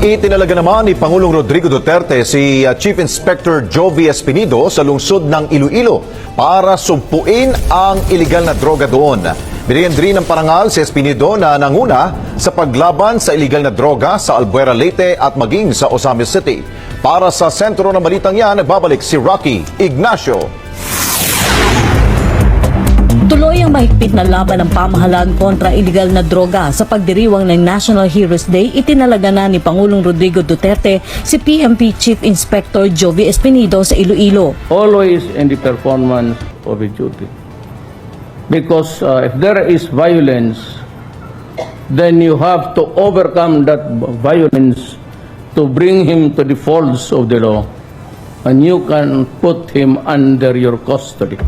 Itinalaga naman ni Pangulong Rodrigo Duterte si uh, Chief Inspector Jovi Espinido sa lungsod ng Iloilo para sumpuin ang ilegal na droga doon. Binigyan din ng parangal si Espinido na nanguna sa paglaban sa ilegal na droga sa Albuera Leyte at maging sa Osamis City. Para sa sentro ng balitang yan, babalik si Rocky Ignacio. Tuloy ang mahigpit na laban ng pamahalaan kontra iligal na droga sa pagdiriwang ng National Heroes Day itinalaga na ni Pangulong Rodrigo Duterte si PMP Chief Inspector Jovi Espinido sa Iloilo. always in the performance of a duty. Because uh, if there is violence, then you have to overcome that violence to bring him to the folds of the law, and you can put him under your custody.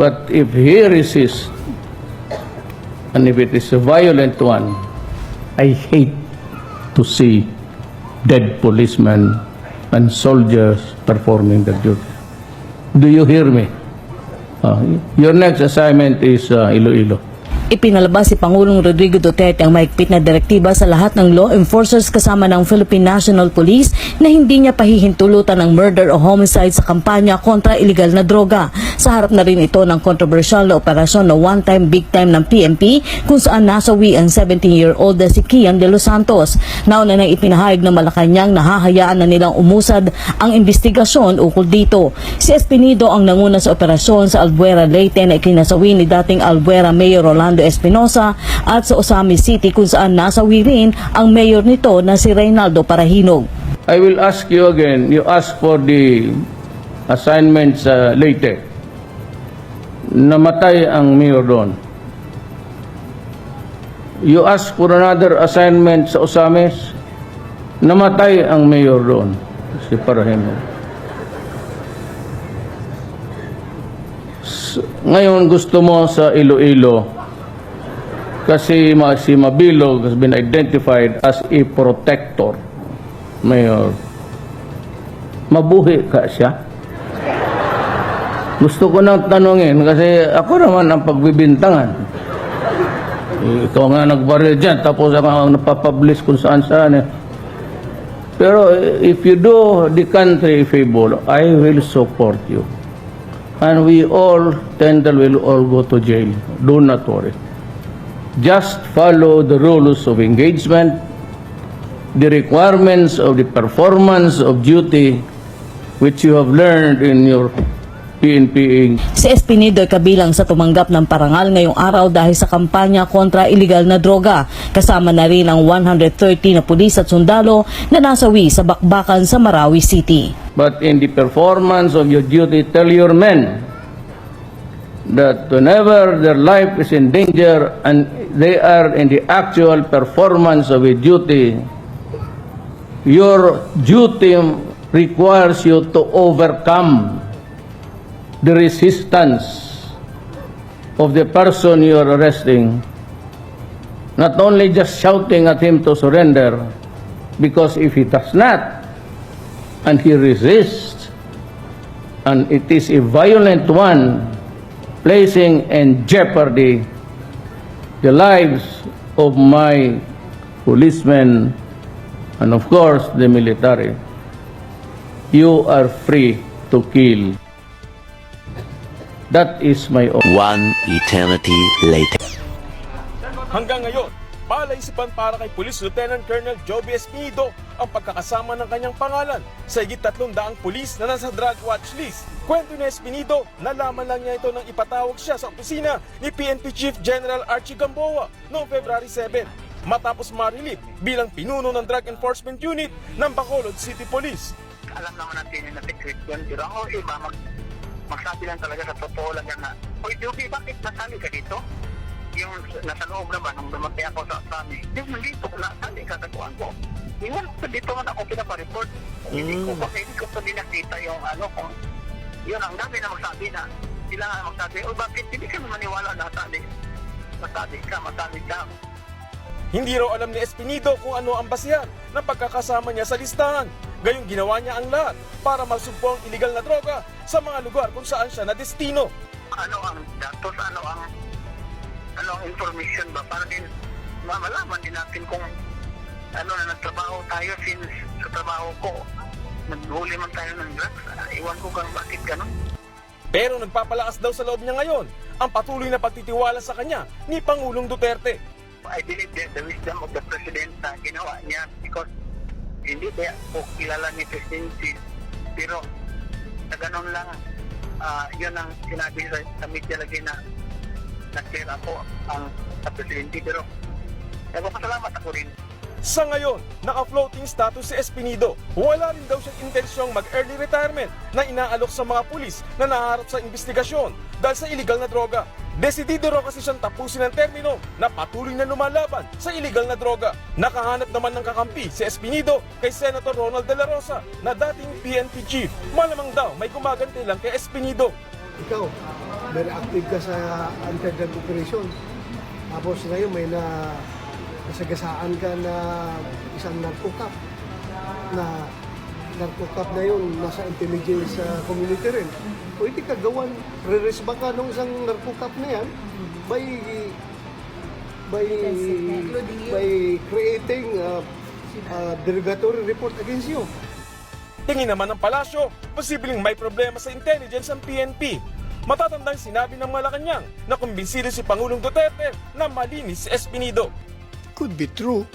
But if he resists, and if it is a violent one, I hate to see dead policemen and soldiers performing their duty. Do you hear me? Uh, your next assignment is uh, Iloilo. Ipinalabas si Pangulong Rodrigo Duterte ang mahigpit na direktiba sa lahat ng law enforcers kasama ng Philippine National Police na hindi niya pahihintulutan ng murder o homicide sa kampanya kontra iligal na droga. Sa harap na rin ito ng kontrobersyal na operasyon na one-time big time ng PNP kung saan nasawi ang 17-year-old na si Kian de los Santos. Nauna nang ipinahayag ng Malacanang na hahayaan na nilang umusad ang investigasyon ukol dito. Si Espinido ang nanguna sa operasyon sa Albuera Leyte na ikinasawi ni dating Albuera Mayor Rolando Espinosa at sa Osamis City kung saan nasawi rin ang mayor nito na si Reynaldo Parahinog. I will ask you again, you ask for the assignments uh, later. Namatay ang mayor doon. You ask for another assignment sa Osames. Namatay ang mayor doon. Si Parahino. S- Ngayon gusto mo sa Iloilo kasi si Mabilog has been identified as a protector. Mayor, mabuhi ka siya? Gusto ko nang tanungin kasi ako naman ang pagbibintangan. Ikaw nga nagbaril dyan, tapos ako ang napapublish kung saan saan. Eh. Pero eh, if you do the country a favor, I will support you. And we all, Tendal will all go to jail. Do not worry. Just follow the rules of engagement, the requirements of the performance of duty which you have learned in your PNP Si Espinido ay kabilang sa tumanggap ng parangal ngayong araw dahil sa kampanya kontra iligal na droga. Kasama na rin ang 130 na pulis at sundalo na nasawi sa bakbakan sa Marawi City. But in the performance of your duty, tell your men that whenever their life is in danger and they are in the actual performance of a duty, your duty requires you to overcome the resistance of the person you are arresting. Not only just shouting at him to surrender, because if he does not, and he resists, and it is a violent one, placing in jeopardy the lives of my policemen and of course the military, you are free to kill. That is my order. One eternity later. Palaisipan para kay Police Lieutenant Colonel Joby Espinido ang pagkakasama ng kanyang pangalan sa higit 300 pulis na nasa drug watch list. Kwento ni Espinido, nalaman lang niya ito nang ipatawag siya sa opisina ni PNP Chief General Archie Gamboa noong February 7 matapos marilip bilang pinuno ng Drug Enforcement Unit ng Bacolod City Police. alam naman natin na secret yun, pero ang iba, mag, magsabi lang talaga sa totoo lang yan na, Uy, Dubi, bakit nasali ka dito? Yung nasa loob naman, nung dumatay ako sa amin, yung nandito, nasali ka, taguan ko. Yung dito man ako pinapareport. Hindi ko kasi hindi ko pa nakita yung ano, kung yun, ang dami na magsabi na, sila nga magsabi, Uy, bakit hindi ka maniwala na nasali? Masali ka, masali ka. Hindi raw alam ni Espinido kung ano ang basihan ng pagkakasama niya sa listahan. Gayong ginawa niya ang lahat para masugpo ang iligal na droga sa mga lugar kung saan siya na destino. ano ang datos, ano ang ano information ba para din ma- malaman din natin kung ano na nagtrabaho tayo since sa trabaho ko. Naghuli man tayo ng drugs. Ah, Iwan ko kung bakit ganun. Pero nagpapalakas daw sa loob niya ngayon ang patuloy na pagtitiwala sa kanya ni Pangulong Duterte. I believe that the wisdom of the President na ginawa niya because hindi ba po kilala ni Presidency pero sa ganun lang ah, yun ang sinabi sa, sa media lagi na nag-clear ako ang sa Presidente pero nagpapasalamat ako rin Sa ngayon, naka-floating status si Espinido. Wala rin daw siyang intensyong mag-early retirement na inaalok sa mga pulis na naharap sa investigasyon dahil sa illegal na droga. Desidido raw kasi siyang tapusin ang termino na patuloy na lumalaban sa illegal na droga. Nakahanap naman ng kakampi si Espinido kay Senator Ronald De La Rosa na dating PNP chief. Malamang daw may gumaganti lang kay Espinido. ikaw, very active ka sa anti-drug operation. Tapos ngayon may na nasagasaan ka na isang narco-cop na narco-cop na yun nasa intelligence uh, community rin. Pwede ka gawan, re-resba ka nung isang narco-cop na yan by by by creating uh, uh, derogatory report against you. Tingin naman ng palasyo, posibleng may problema sa intelligence ang PNP. Matatandang sinabi ng Malacanang na kumbinsido si Pangulong Duterte na malinis si Espinido. could be true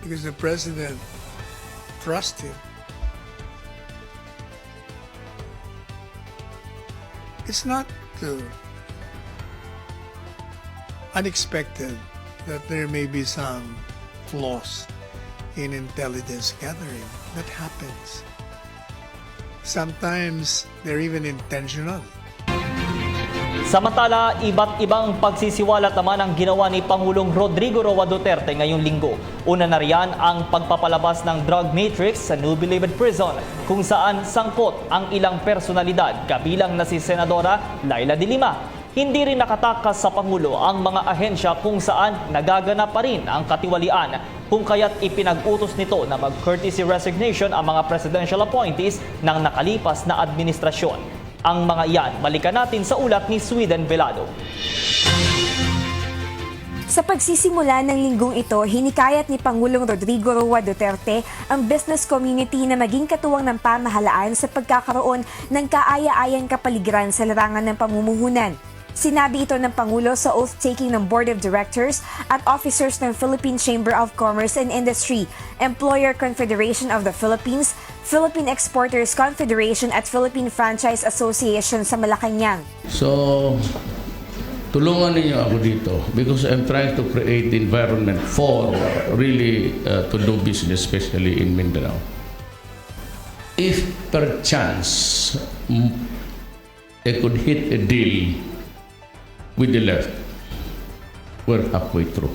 because the president trusts him. It's not uh, unexpected that there may be some flaws in intelligence gathering. That happens. Sometimes they're even intentional. Samantala, iba't ibang pagsisiwalat naman ang ginawa ni Pangulong Rodrigo Roa Duterte ngayong linggo. Una na riyan ang pagpapalabas ng drug matrix sa New Bilibid Prison kung saan sangkot ang ilang personalidad kabilang na si Senadora Laila de Lima. Hindi rin nakatakas sa Pangulo ang mga ahensya kung saan nagaganap pa rin ang katiwalian kung kaya't ipinag-utos nito na mag-courtesy resignation ang mga presidential appointees ng nakalipas na administrasyon. Ang mga iyan, balikan natin sa ulat ni Sweden Velado. Sa pagsisimula ng linggong ito, hinikayat ni Pangulong Rodrigo Roa Duterte ang business community na maging katuwang ng pamahalaan sa pagkakaroon ng kaaya-ayang kapaligiran sa larangan ng pamumuhunan. Sinabi ito ng Pangulo sa oath-taking ng Board of Directors at officers ng Philippine Chamber of Commerce and Industry, Employer Confederation of the Philippines, Philippine Exporters Confederation at Philippine Franchise Association sa Malacanang. So, tulungan ninyo ako dito because I'm trying to create environment for really uh, to do business, especially in Mindanao. If perchance I could hit a deal with the left, we're halfway through.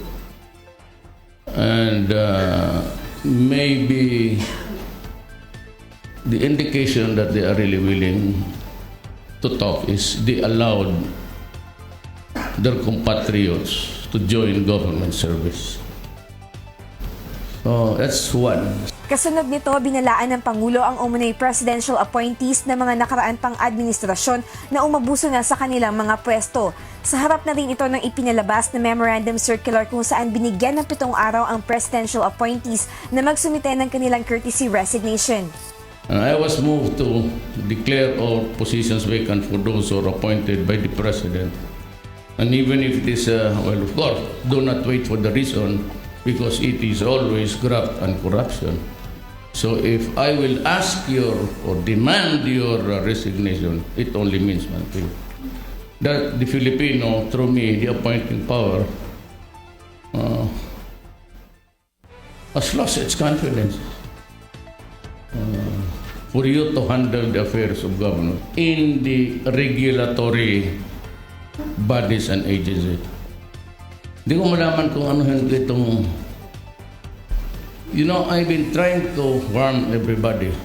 And uh, maybe the indication that they are really willing to talk is they allowed their compatriots to join government service. So that's one. Kasunod nito, binalaan ng Pangulo ang umunay presidential appointees ng mga nakaraan pang administrasyon na umabuso na sa kanilang mga pwesto. Sa harap na rin ito ng ipinalabas na memorandum circular kung saan binigyan ng pitong araw ang presidential appointees na magsumite ng kanilang courtesy resignation. And I was moved to declare all positions vacant for those who are appointed by the President. And even if it is, uh, well, of course, do not wait for the reason because it is always graft and corruption. So if I will ask your or demand your uh, resignation, it only means one thing. That the Filipino, through me, the appointing power, uh, has lost its confidence for you to handle the affairs of government in the regulatory bodies and agencies. Hindi ko malaman kung ano yung itong... You know, I've been trying to warn everybody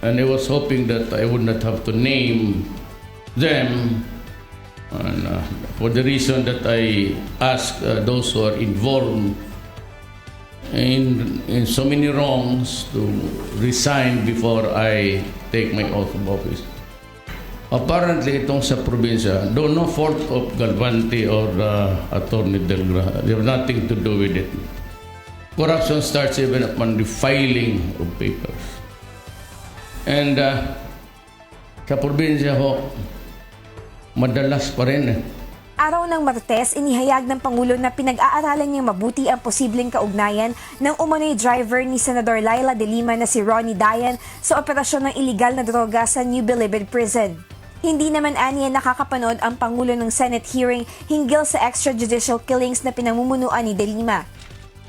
and I was hoping that I would not have to name them and, uh, for the reason that I ask uh, those who are involved in, in so many wrongs to resign before I take my oath of office. Apparently, itong sa probinsya, though no fault of Galvante or uh, Attorney Delgra, they have nothing to do with it. Corruption starts even upon the filing of papers. And uh, sa probinsya ho, madalas pa rin eh. Araw ng Martes, inihayag ng Pangulo na pinag-aaralan niyang mabuti ang posibleng kaugnayan ng umano'y driver ni Senador Laila de Lima na si Ronnie Dayan sa operasyon ng iligal na droga sa New Bilibid Prison. Hindi naman aniya nakakapanood ang Pangulo ng Senate hearing hinggil sa extrajudicial killings na pinamumunuan ni de Lima.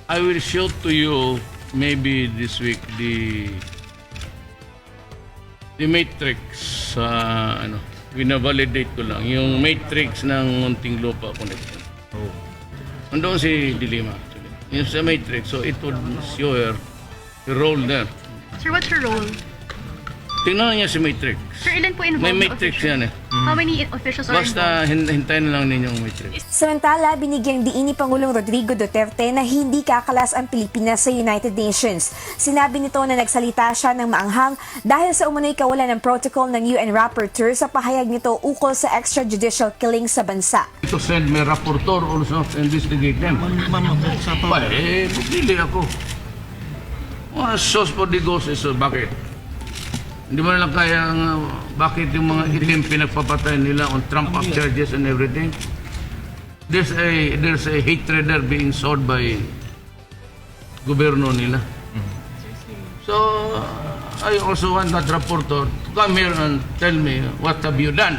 I will show to you maybe this week the the matrix sa ano binavalidate ko lang yung matrix ng munting lupa connection. Oh. Andoon si Dilima actually. Yung sa matrix so it would show her the role there. Sir, what's her role? Tingnan niya si matrix. Sir, ilan po involved May na matrix yan eh. How many officials are involved? Basta hin- hintayin na lang ninyong matrix. Samantala, binigyang diin ni Pangulong Rodrigo Duterte na hindi kakalas ang Pilipinas sa United Nations. Sinabi nito na nagsalita siya ng maanghang dahil sa umunoy kawalan ng protocol ng UN Rapporteur sa pahayag nito ukol sa extrajudicial killing sa bansa. To send me rapporteur also to investigate them. Pa, eh, pupili ako. Mga sos po di goses, bakit? Hindi mo lang kaya nga, bakit yung mga itim pinagpapatay nila on trump up charges and everything? There's a, there's a hatred there being sold by gobyerno nila. So, I also want that rapporteur to come here and tell me what have you done?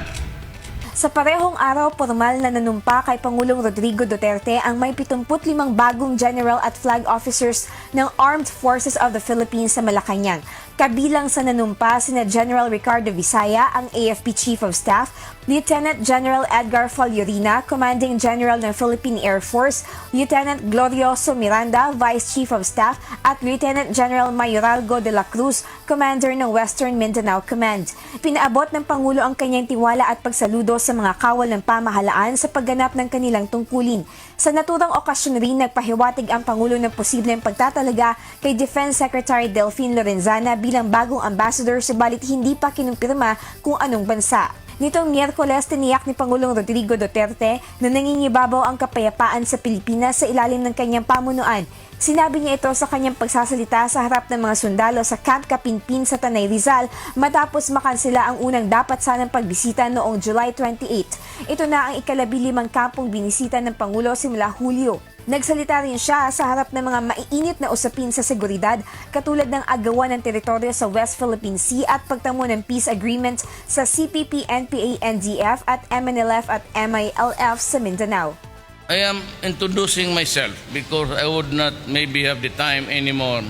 Sa parehong araw, formal na nanumpa kay Pangulong Rodrigo Duterte ang may 75 bagong general at flag officers ng Armed Forces of the Philippines sa Malacanang. Kabilang sa nanumpa sina General Ricardo Visaya, ang AFP Chief of Staff, Lieutenant General Edgar Faljurina, Commanding General ng Philippine Air Force, Lieutenant Glorioso Miranda, Vice Chief of Staff, at Lieutenant General Mayoralgo de la Cruz, Commander ng Western Mindanao Command. Pinaabot ng Pangulo ang kanyang tiwala at pagsaludo sa mga kawal ng pamahalaan sa pagganap ng kanilang tungkulin. Sa naturang okasyon rin, nagpahiwatig ang Pangulo ng posibleng pagtatalaga kay Defense Secretary Delphine Lorenzana bilang bagong ambassador subalit hindi pa kinumpirma kung anong bansa. Nitong Miyerkules, tiniyak ni Pangulong Rodrigo Duterte na nangingibabaw ang kapayapaan sa Pilipinas sa ilalim ng kanyang pamunuan. Sinabi niya ito sa kanyang pagsasalita sa harap ng mga sundalo sa Camp Kapinpin sa Tanay Rizal matapos makansela ang unang dapat sanang pagbisita noong July 28. Ito na ang ikalabi limang kampong binisita ng Pangulo simula Hulyo. Nagsalita rin siya sa harap ng mga maiinit na usapin sa seguridad katulad ng agawan ng teritoryo sa West Philippine Sea at pagtamo ng peace agreement sa CPP, NPA, NDF at MNLF at MILF sa Mindanao. I am introducing myself because I would not maybe have the time anymore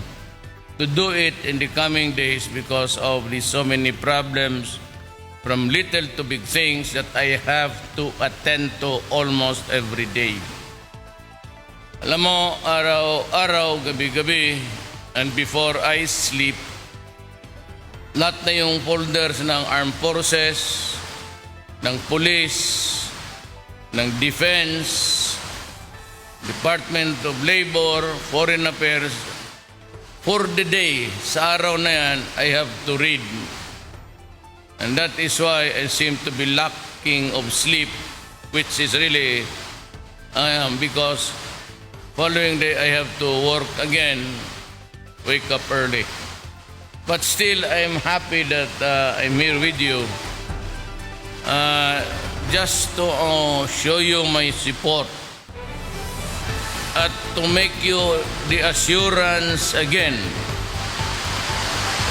to do it in the coming days because of the so many problems from little to big things that I have to attend to almost every day. Alam mo, araw-araw, gabi-gabi, and before I sleep, lahat na yung folders ng armed forces, ng police, ng defense, Department of Labor, Foreign Affairs, for the day, sa araw na yan, I have to read. And that is why I seem to be lacking of sleep, which is really, I am, because following day I have to work again, wake up early. But still, I am happy that uh, I'm here with you. Uh, just to uh, show you my support at to make you the assurance again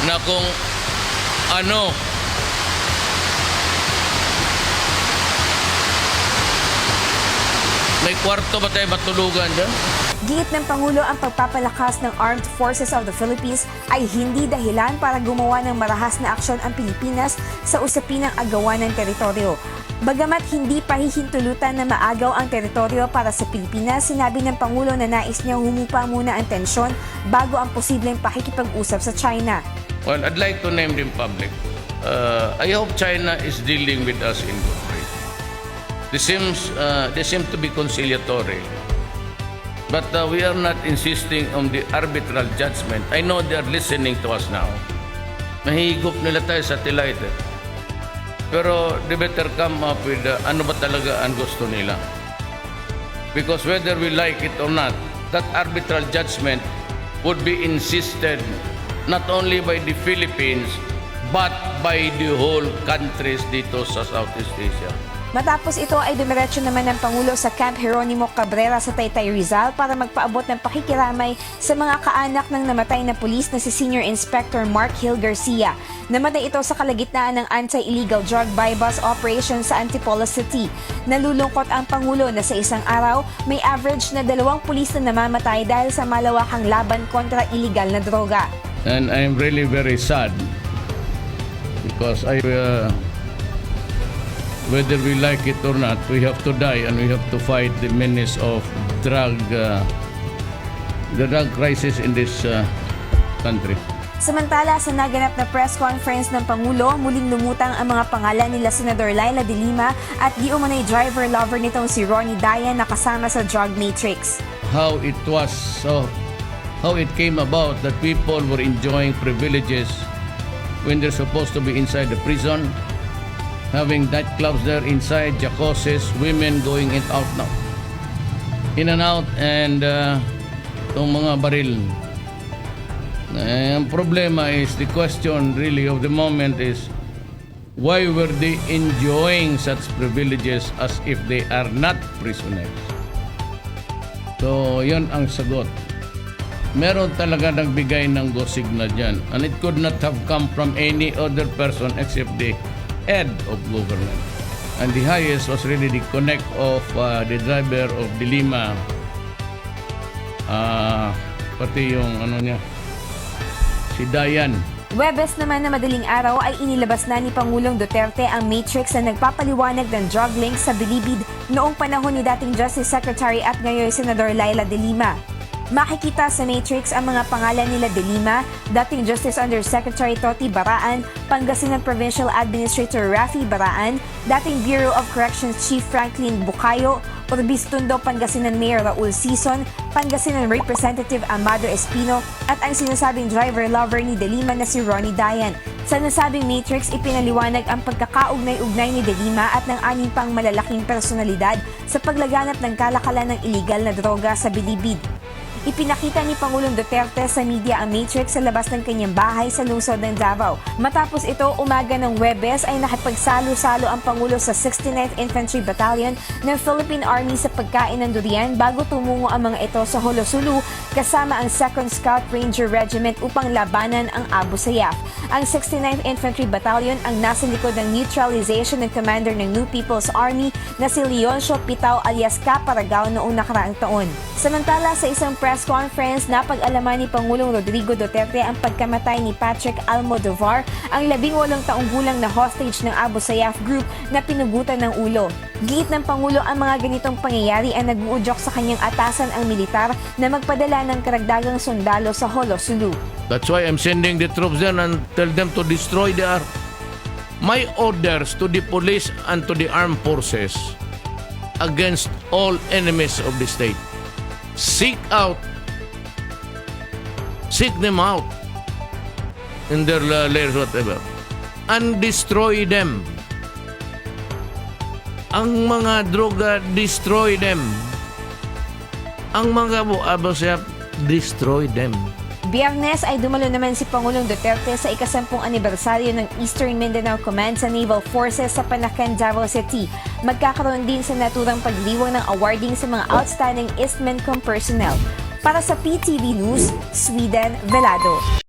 na kung ano may kwarto ba tayo matulugan dyan? Giit ng Pangulo ang pagpapalakas ng Armed Forces of the Philippines ay hindi dahilan para gumawa ng marahas na aksyon ang Pilipinas sa usapin ng agawan ng teritoryo. Bagamat hindi pa hihintulutan na maagaw ang teritoryo para sa Pilipinas, sinabi ng Pangulo na nais niyang humupa muna ang tensyon bago ang posibleng pakikipag-usap sa China. Well, I'd like to name them public. Uh, I hope China is dealing with us in good faith. They, seems, uh, they seem to be conciliatory. But uh, we are not insisting on the arbitral judgment. I know they are listening to us now. Mahigop nila tayo sa satellite. Pero they better come up with uh, ano ba talaga ang gusto nila. Because whether we like it or not, that arbitral judgment would be insisted not only by the Philippines, but by the whole countries dito sa Southeast Asia. Matapos ito ay dumiretso naman ng Pangulo sa Camp Jeronimo Cabrera sa Taytay Rizal para magpaabot ng pakikiramay sa mga kaanak ng namatay na pulis na si Senior Inspector Mark Hill Garcia. Namatay ito sa kalagitnaan ng anti-illegal drug buy-bus operation sa Antipolo City. Nalulungkot ang Pangulo na sa isang araw, may average na dalawang pulis na namamatay dahil sa malawakang laban kontra illegal na droga. And I'm really very sad because I, uh, whether we like it or not, we have to die and we have to fight the menace of drug, uh, the drug crisis in this uh, country. Samantala, sa naganap na press conference ng Pangulo, muling lumutang ang mga pangalan nila Senador Laila de Lima at di umunay driver lover nitong si Ronnie Dayan na kasama sa drug matrix. How it was, so how it came about that people were enjoying privileges when they're supposed to be inside the prison, having nightclubs there inside, jacuzzis, women going in out now, in and out, and uh, itong mga baril. Ang problema is, the question really of the moment is, why were they enjoying such privileges as if they are not prisoners? So, yun ang sagot. Meron talaga nagbigay ng go signal dyan. And it could not have come from any other person except the head of government. And the highest was really the connect of uh, the driver of the Lima. Ah, pati yung ano niya, si Dayan. Webes naman na madaling araw ay inilabas na ni Pangulong Duterte ang matrix na nagpapaliwanag ng drug links sa bilibid noong panahon ni dating Justice Secretary at ngayon Senador Laila de Lima. Makikita sa matrix ang mga pangalan nila de Lima, dating Justice Undersecretary Toti Baraan, Pangasinan Provincial Administrator Rafi Baraan, dating Bureau of Corrections Chief Franklin Bukayo, Orbistundo Pangasinan Mayor Raul Sison, Pangasinan Representative Amado Espino at ang sinasabing driver lover ni De Lima na si Ronnie Dayan. Sa nasabing matrix, ipinaliwanag ang pagkakaugnay-ugnay ni De Lima at ng aning pang malalaking personalidad sa paglaganap ng kalakalan ng iligal na droga sa Bilibid. Ipinakita ni Pangulong Duterte sa media ang matrix sa labas ng kanyang bahay sa lungsod ng Davao. Matapos ito, umaga ng Webes ay nakipagsalo-salo ang Pangulo sa 69th Infantry Battalion ng Philippine Army sa pagkain ng durian bago tumungo ang mga ito sa Holosulu kasama ang 2nd Scout Ranger Regiment upang labanan ang Abu Sayyaf. Ang 69th Infantry Battalion ang nasa likod ng neutralization ng commander ng New People's Army na si Leoncio Pitao alias Caparagao noong nakaraang taon. Samantala sa isang press conference, napag-alaman ni Pangulong Rodrigo Duterte ang pagkamatay ni Patrick Almodovar, ang labing walong taong gulang na hostage ng Abu Sayyaf Group na pinugutan ng ulo. Giit ng Pangulo ang mga ganitong pangyayari ang nag-uudyok sa kanyang atasan ang militar na magpadala ng karagdagang sundalo sa Holosulu. That's why I'm sending the troops there and tell them to destroy their... My orders to the police and to the armed forces against all enemies of the state. Seek out, seek them out in their lairs, whatever, and destroy them. Ang mga droga, destroy them. Ang mga buabasap, destroy them. Biyernes ay dumalo naman si Pangulong Duterte sa ikasampung anibersaryo ng Eastern Mindanao Command sa Naval Forces sa Panacan, Davao City. Magkakaroon din sa naturang pagliwang ng awarding sa mga outstanding Eastmancom personnel. Para sa PTV News, Sweden Velado.